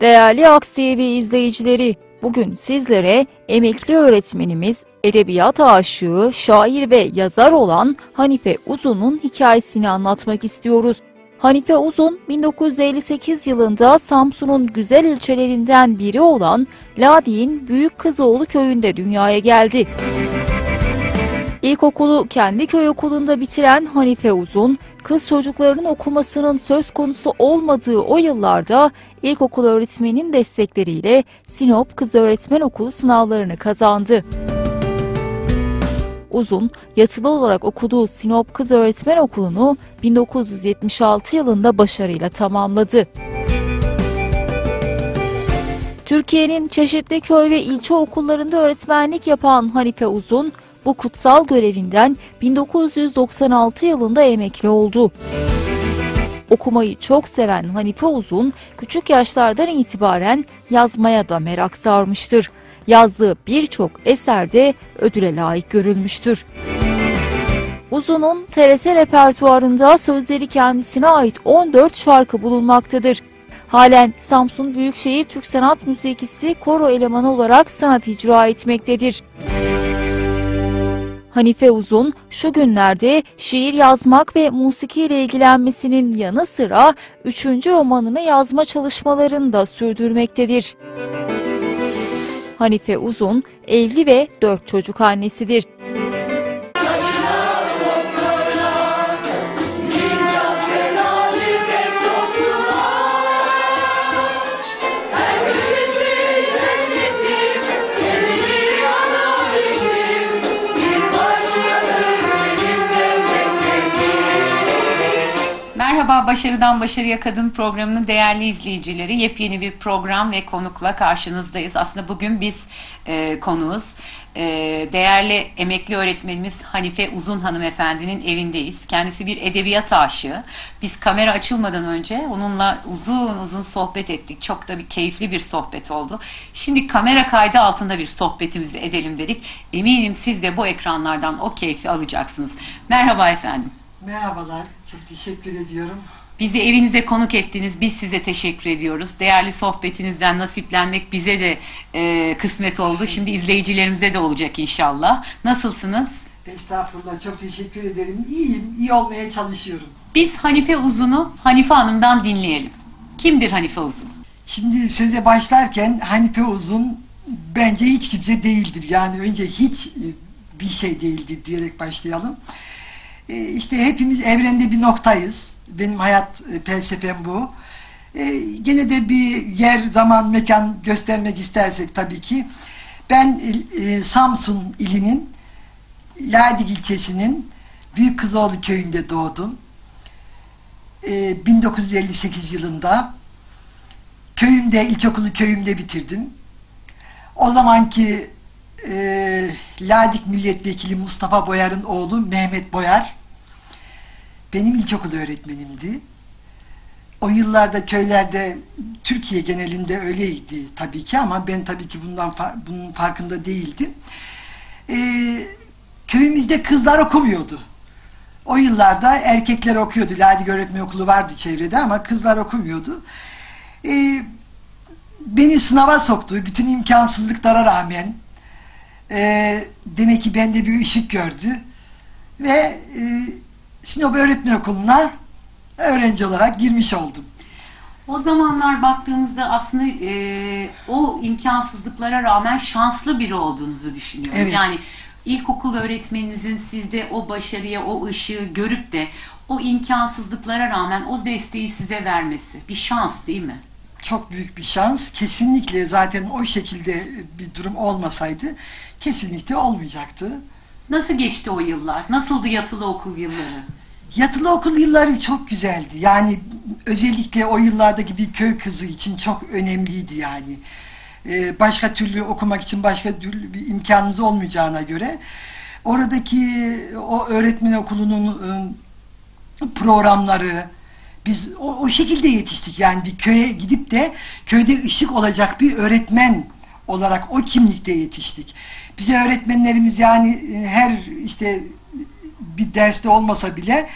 Değerli Aks TV izleyicileri, bugün sizlere emekli öğretmenimiz, edebiyat aşığı, şair ve yazar olan Hanife Uzun'un hikayesini anlatmak istiyoruz. Hanife Uzun, 1958 yılında Samsun'un güzel ilçelerinden biri olan Ladi'nin Büyük Kızıoğlu köyünde dünyaya geldi. İlkokulu kendi köy okulunda bitiren Hanife Uzun, kız çocuklarının okumasının söz konusu olmadığı o yıllarda ilkokul öğretmeninin destekleriyle Sinop Kız Öğretmen Okulu sınavlarını kazandı. Uzun, yatılı olarak okuduğu Sinop Kız Öğretmen Okulu'nu 1976 yılında başarıyla tamamladı. Türkiye'nin çeşitli köy ve ilçe okullarında öğretmenlik yapan Hanife Uzun, bu kutsal görevinden 1996 yılında emekli oldu. Okumayı çok seven Hanife Uzun, küçük yaşlardan itibaren yazmaya da merak sarmıştır. Yazdığı birçok eserde ödüle layık görülmüştür. Uzun'un TRT repertuarında sözleri kendisine ait 14 şarkı bulunmaktadır. Halen Samsun Büyükşehir Türk Sanat Müzikisi koro elemanı olarak sanat icra etmektedir. Hanife Uzun şu günlerde şiir yazmak ve musiki ile ilgilenmesinin yanı sıra 3. romanını yazma çalışmalarını da sürdürmektedir. Hanife Uzun evli ve 4 çocuk annesidir. Merhaba Başarıdan Başarıya Kadın programının değerli izleyicileri. Yepyeni bir program ve konukla karşınızdayız. Aslında bugün biz e, konuğuz. E, değerli emekli öğretmenimiz Hanife Uzun hanımefendinin evindeyiz. Kendisi bir edebiyat aşığı. Biz kamera açılmadan önce onunla uzun uzun sohbet ettik. Çok da bir keyifli bir sohbet oldu. Şimdi kamera kaydı altında bir sohbetimizi edelim dedik. Eminim siz de bu ekranlardan o keyfi alacaksınız. Merhaba efendim. Merhabalar, çok teşekkür ediyorum. Bizi evinize konuk ettiniz. Biz size teşekkür ediyoruz. Değerli sohbetinizden nasiplenmek bize de e, kısmet oldu. Şimdi izleyicilerimize de olacak inşallah. Nasılsınız? Estağfurullah, çok teşekkür ederim. İyiyim, iyi olmaya çalışıyorum. Biz Hanife Uzun'u Hanife Hanım'dan dinleyelim. Kimdir Hanife Uzun? Şimdi söze başlarken Hanife Uzun bence hiç kimse değildir. Yani önce hiç e, bir şey değildir diyerek başlayalım. E, işte hepimiz evrende bir noktayız. Benim hayat e, felsefem bu. E, gene de bir yer, zaman, mekan göstermek istersek tabii ki. Ben Samsun ilinin Ladik ilçesinin Büyük Kızıoğlu köyünde doğdum. E, 1958 yılında köyümde, ilkokulu köyümde bitirdim. O zamanki e, Ladik milletvekili Mustafa Boyar'ın oğlu Mehmet Boyar benim ilkokul öğretmenimdi. O yıllarda köylerde Türkiye genelinde öyleydi tabii ki ama ben tabii ki bundan bunun farkında değildim. Ee, köyümüzde kızlar okumuyordu. O yıllarda erkekler okuyordu. Ladik Öğretmen Okulu vardı çevrede ama kızlar okumuyordu. Ee, beni sınava soktu. Bütün imkansızlıklara rağmen. E, demek ki bende bir ışık gördü. Ve e, Sinop Öğretmen Okulu'na öğrenci olarak girmiş oldum. O zamanlar baktığımızda aslında e, o imkansızlıklara rağmen şanslı biri olduğunuzu düşünüyorum. Evet. Yani ilkokul öğretmeninizin sizde o başarıya, o ışığı görüp de o imkansızlıklara rağmen o desteği size vermesi bir şans değil mi? Çok büyük bir şans. Kesinlikle zaten o şekilde bir durum olmasaydı kesinlikle olmayacaktı. Nasıl geçti o yıllar? Nasıldı yatılı okul yılları? Yatılı okul yılları çok güzeldi. Yani özellikle o yıllardaki bir köy kızı için çok önemliydi yani. Ee, başka türlü okumak için başka türlü bir imkanımız olmayacağına göre oradaki o öğretmen okulunun ıı, programları biz o, o şekilde yetiştik. Yani bir köye gidip de köyde ışık olacak bir öğretmen olarak o kimlikte yetiştik. Bize öğretmenlerimiz yani e, her işte bir derste olmasa bile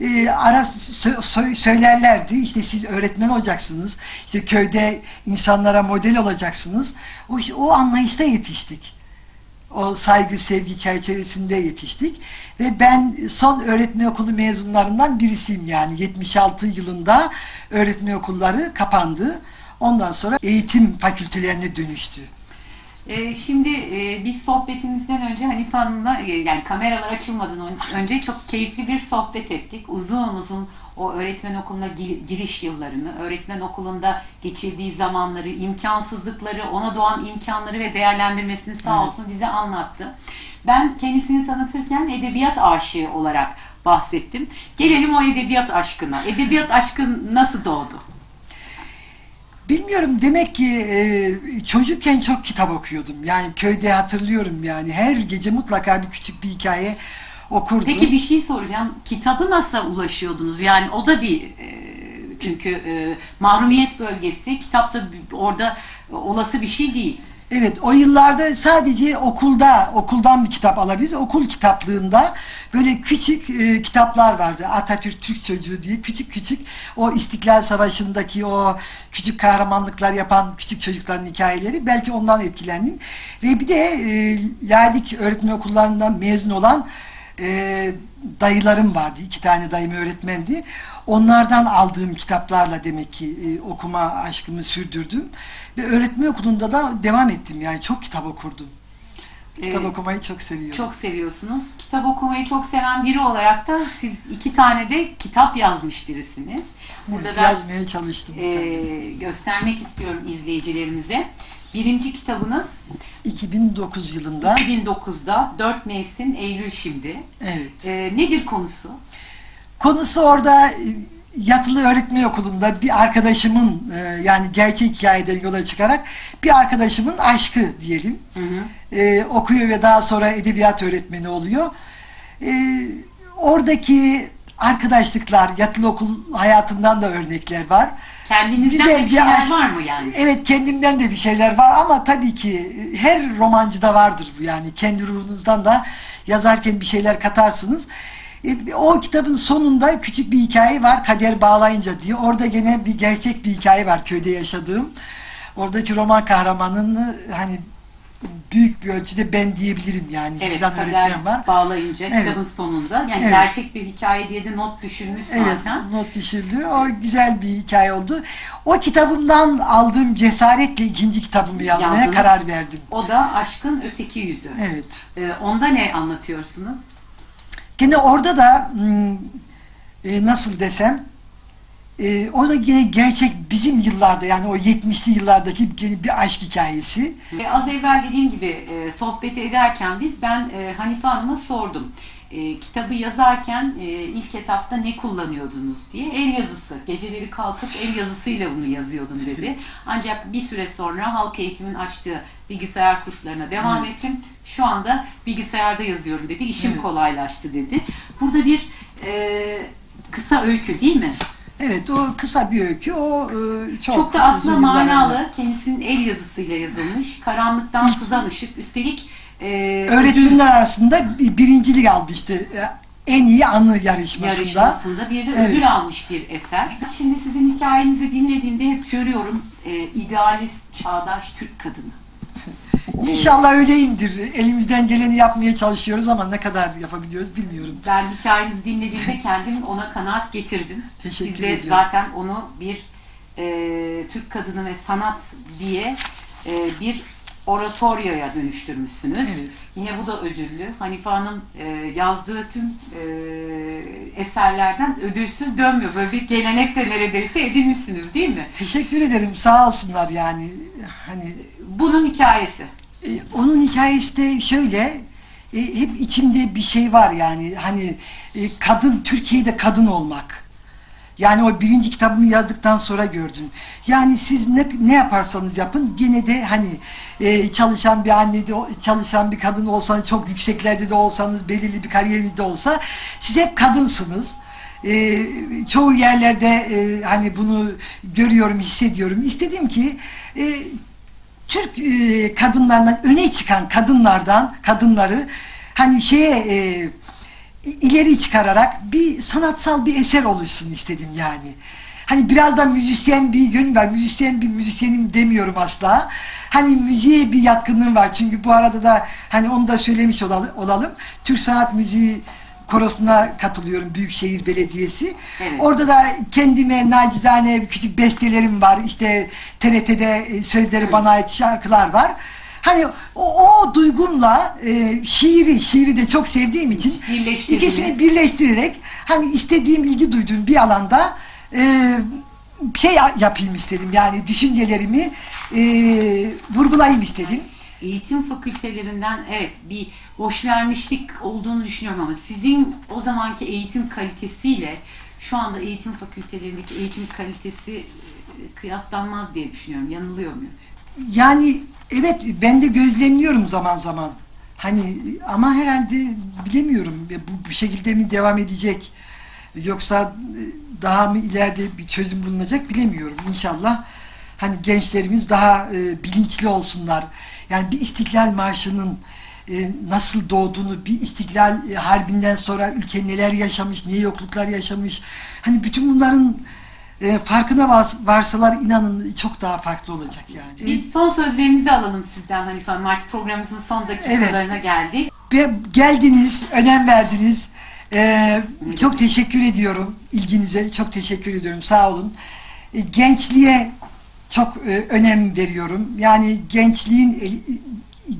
e, ara sö- sö- söylerlerdi. İşte siz öğretmen olacaksınız. İşte köyde insanlara model olacaksınız. O, o anlayışta yetiştik. O saygı, sevgi çerçevesinde yetiştik. Ve ben son öğretmen okulu mezunlarından birisiyim yani. 76 yılında öğretmen okulları kapandı. Ondan sonra eğitim fakültelerine dönüştü. Ee, şimdi e, biz sohbetimizden önce Hanife Hanım'la e, yani kameralar açılmadan ön- önce çok keyifli bir sohbet ettik. Uzun uzun o öğretmen okuluna gi- giriş yıllarını, öğretmen okulunda geçirdiği zamanları, imkansızlıkları, ona doğan imkanları ve değerlendirmesini sağ olsun bize anlattı. Ben kendisini tanıtırken edebiyat aşığı olarak bahsettim. Gelelim o edebiyat aşkına. Edebiyat aşkın nasıl doğdu? Bilmiyorum demek ki e, çocukken çok kitap okuyordum. Yani köyde hatırlıyorum yani her gece mutlaka bir küçük bir hikaye okurdum. Peki bir şey soracağım. Kitabı nasıl ulaşıyordunuz? Yani o da bir e, çünkü e, mahrumiyet bölgesi. Kitapta orada olası bir şey değil. Evet o yıllarda sadece okulda okuldan bir kitap alabiliriz. Okul kitaplığında böyle küçük e, kitaplar vardı. Atatürk Türk Çocuğu diye küçük küçük o İstiklal Savaşı'ndaki o küçük kahramanlıklar yapan küçük çocukların hikayeleri belki ondan etkilendim. Ve bir de e, Ladik öğretmen okullarından mezun olan e, dayılarım vardı. İki tane dayım öğretmendi. Onlardan aldığım kitaplarla demek ki e, okuma aşkımı sürdürdüm. Ve öğretmen okulunda da devam ettim. Yani çok kitap okurdum. Kitap Ee, okumayı çok seviyorum. Çok seviyorsunuz. Kitap okumayı çok seven biri olarak da siz iki tane de kitap yazmış birisiniz. Burada Evet, da yazmaya çalıştım. e, göstermek istiyorum izleyicilerimize. Birinci kitabınız 2009 yılında 2009'da 4 Mevsim Eylül şimdi. evet. E, nedir konusu? Konusu orada e, yatılı öğretmen okulunda bir arkadaşımın e, yani gerçek hikayeden yola çıkarak bir arkadaşımın aşkı diyelim. Hı hı. e, okuyor ve daha sonra edebiyat öğretmeni oluyor. E, oradaki arkadaşlıklar, yatılı okul hayatından da örnekler var. Kendinizden Güzel de bir şeyler aşk. var mı yani? Evet kendimden de bir şeyler var ama tabii ki her romancıda vardır bu yani. Kendi ruhunuzdan da yazarken bir şeyler katarsınız. E, O kitabın sonunda küçük bir hikaye var Kader Bağlayınca diye. Orada gene bir gerçek bir hikaye var köyde yaşadığım. Oradaki roman kahramanını hani büyük bir ölçüde ben diyebilirim yani. Evet, kader öğretmen var. bağlayınca Evet. kitabın sonunda. Yani Evet. gerçek bir hikaye diye de not düşülmüş Evet, zaten. not düşüldü. O güzel bir hikaye oldu. O kitabımdan aldığım cesaretle ikinci kitabımı yazmaya Yazdınız. karar verdim. O da Aşkın Öteki Yüzü. Evet. Ee, onda ne anlatıyorsunuz? Gene orada da hmm, e, nasıl desem e, orada gene gerçek bizim yıllarda yani o 70'li yıllardaki gene bir aşk hikayesi. Ee, az evvel dediğim gibi e, sohbet ederken biz ben e, Hanife Hanım'a sordum. E, kitabı yazarken e, ilk etapta ne kullanıyordunuz diye. El yazısı. Geceleri kalkıp el yazısıyla bunu yazıyordum dedi. Ancak bir süre sonra halk eğitimin açtığı bilgisayar kurslarına devam Evet. ettim. Şu anda bilgisayarda yazıyorum dedi. İşim Evet. kolaylaştı dedi. Burada bir e, kısa öykü değil mi? Evet o kısa bir öykü o e, çok, Çok, da aslında manalı. Kendisinin el yazısıyla yazılmış. Karanlıktan sızan ışık. Üstelik e, ödül Öğretmenler arasında bir- birincilik almıştı. E, En iyi anı yarışmasında. yarışmasında bir de Evet. ödül almış bir eser. Şimdi sizin hikayenizi dinlediğimde hep görüyorum e, idealist, çağdaş Türk kadını. İnşallah öyleyimdir. Elimizden geleni yapmaya çalışıyoruz ama ne kadar yapabiliyoruz bilmiyorum. Ben hikayenizi dinlediğimde kendim ona kanaat getirdim. Teşekkür Siz de ediyorum. zaten onu bir e, Türk kadını ve sanat diye e, bir oratoryoya dönüştürmüşsünüz. Evet. Yine bu da ödüllü. Hanife Hanım e, yazdığı tüm e, eserlerden ödülsüz dönmüyor. Böyle bir gelenek de neredeyse edinmişsiniz değil mi? Teşekkür ederim. Sağ olsunlar yani. Hani Bunun hikayesi. E, onun hikayesi de şöyle e, hep içimde bir şey var yani hani e, kadın Türkiye'de kadın olmak. Yani o birinci kitabımı yazdıktan sonra gördüm. Yani siz ne, ne yaparsanız yapın gene de hani e, çalışan bir anne de çalışan bir kadın olsanız çok yükseklerde de olsanız belirli bir kariyerinizde olsa siz hep kadınsınız. E, çoğu yerlerde e, hani bunu görüyorum hissediyorum. İstedim ki e, Türk e, kadınlarından öne çıkan kadınlardan kadınları hani şeye e, ileri çıkararak bir sanatsal bir eser oluşsun istedim yani. Hani biraz da müzisyen bir yön var. Müzisyen bir müzisyenim demiyorum asla. Hani müziğe bir yatkınlığım var. Çünkü bu arada da hani onu da söylemiş olalım. Türk Sanat Müziği korosuna katılıyorum Büyükşehir Belediyesi. Evet. Orada da kendime nacizane küçük bestelerim var. İşte TRT'de e, sözleri bana ait şarkılar var. Hani o, o duygumla e, şiiri, şiiri de çok sevdiğim için ikisini birleştirerek hani istediğim ilgi duyduğum bir alanda e, şey yapayım istedim. Yani düşüncelerimi e, vurgulayayım istedim. Eğitim fakültelerinden evet bir boş vermişlik olduğunu düşünüyorum ama sizin o zamanki eğitim kalitesiyle şu anda eğitim fakültelerindeki eğitim kalitesi e, kıyaslanmaz diye düşünüyorum. Yanılıyor muyum? Yani evet ben de gözlemliyorum zaman zaman. Hani ama herhalde bilemiyorum ya bu, bu şekilde mi devam edecek yoksa e, daha mı ileride bir çözüm bulunacak bilemiyorum inşallah. Hani gençlerimiz daha e, bilinçli olsunlar. Yani bir İstiklal Marşı'nın e, nasıl doğduğunu, bir İstiklal e, Harbi'nden sonra ülke neler yaşamış, ne yokluklar yaşamış. Hani bütün bunların e, farkına vars- varsalar inanın çok daha farklı olacak yani. Biz son sözlerinizi alalım sizden Hanife Hanım. Artık programımızın son dakikalarına geldik. Ve geldiniz, önem verdiniz. Ee, çok teşekkür ediyorum ilginize. Çok teşekkür ediyorum. Sağ olun. E, gençliğe çok e, önem veriyorum. Yani gençliğin e,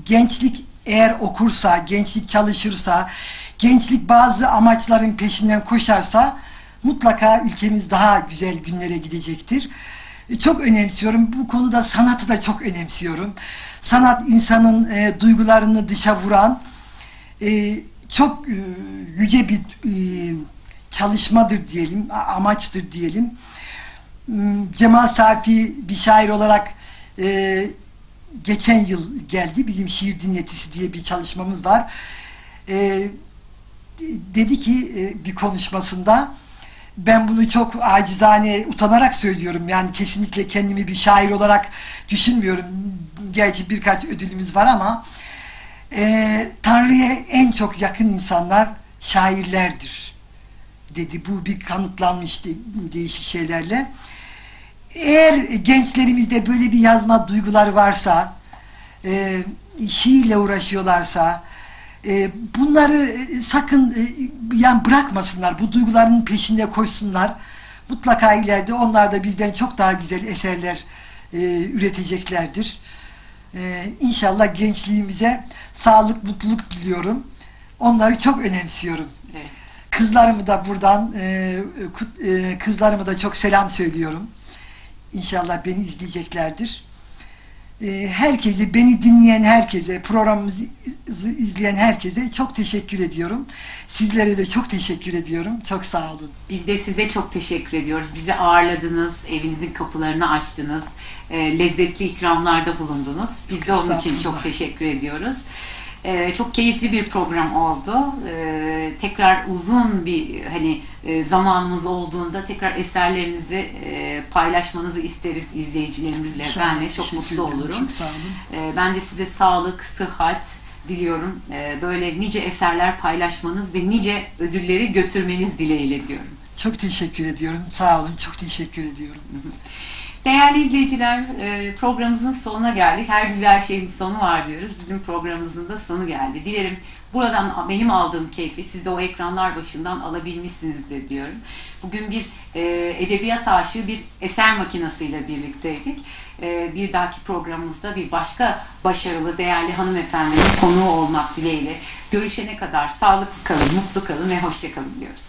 gençlik eğer okursa, gençlik çalışırsa, gençlik bazı amaçların peşinden koşarsa mutlaka ülkemiz daha güzel günlere gidecektir. E, Çok önemsiyorum. Bu konuda sanatı da çok önemsiyorum. Sanat insanın e, duygularını dışa vuran, e, çok e, yüce bir e, çalışmadır diyelim, amaçtır diyelim. Hmm, Cemal Safi bir şair olarak e, geçen yıl geldi. Bizim şiir dinletisi diye bir çalışmamız var. E, dedi ki e, bir konuşmasında ben bunu çok acizane utanarak söylüyorum. Yani kesinlikle kendimi bir şair olarak düşünmüyorum. Gerçi birkaç ödülümüz var ama e, Tanrı'ya en çok yakın insanlar şairlerdir dedi. Bu bir kanıtlanmış de- değişik şeylerle. Eğer gençlerimizde böyle bir yazma duyguları varsa, e, şiirle uğraşıyorlarsa, e, bunları e, sakın e, yani bırakmasınlar. Bu duyguların peşinde koşsunlar. Mutlaka ileride onlar da bizden çok daha güzel eserler e, üreteceklerdir. E, inşallah gençliğimize sağlık, mutluluk diliyorum. Onları çok önemsiyorum. Evet. Kızlarımı da buradan e, kut- e, kızlarımı da çok selam söylüyorum. İnşallah beni izleyeceklerdir. E, herkese, beni dinleyen herkese, programımızı izleyen herkese çok teşekkür ediyorum. Sizlere de çok teşekkür ediyorum. Çok sağ olun. Biz de size çok teşekkür ediyoruz. Bizi ağırladınız, evinizin kapılarını açtınız, e, lezzetli ikramlarda bulundunuz. Biz de onun için çok teşekkür ediyoruz. E, çok keyifli bir program oldu. E, tekrar uzun bir hani e, zamanımız olduğunda tekrar eserlerinizi e, paylaşmanızı isteriz izleyicilerimizle. Ben de çok mutlu olurum. Çok sağ olun. Ee, Ben de size sağlık, sıhhat diliyorum. Ee, Böyle nice eserler paylaşmanız ve nice ödülleri götürmeniz dileğiyle diyorum. Çok teşekkür ediyorum. Sağ olun. Çok teşekkür ediyorum. Değerli izleyiciler, e, programımızın sonuna geldik. Her güzel şeyin sonu var diyoruz. Bizim programımızın da sonu geldi. Dilerim buradan benim aldığım keyfi siz de o ekranlar başından alabilmişsinizdir diyorum. Bugün bir e, edebiyat aşığı bir eser makinasıyla birlikteydik. E, bir dahaki programımızda bir başka başarılı, değerli hanımefendinin konuğu olmak dileğiyle görüşene kadar sağlıklı kalın, mutlu kalın ve hoşça kalın diyoruz.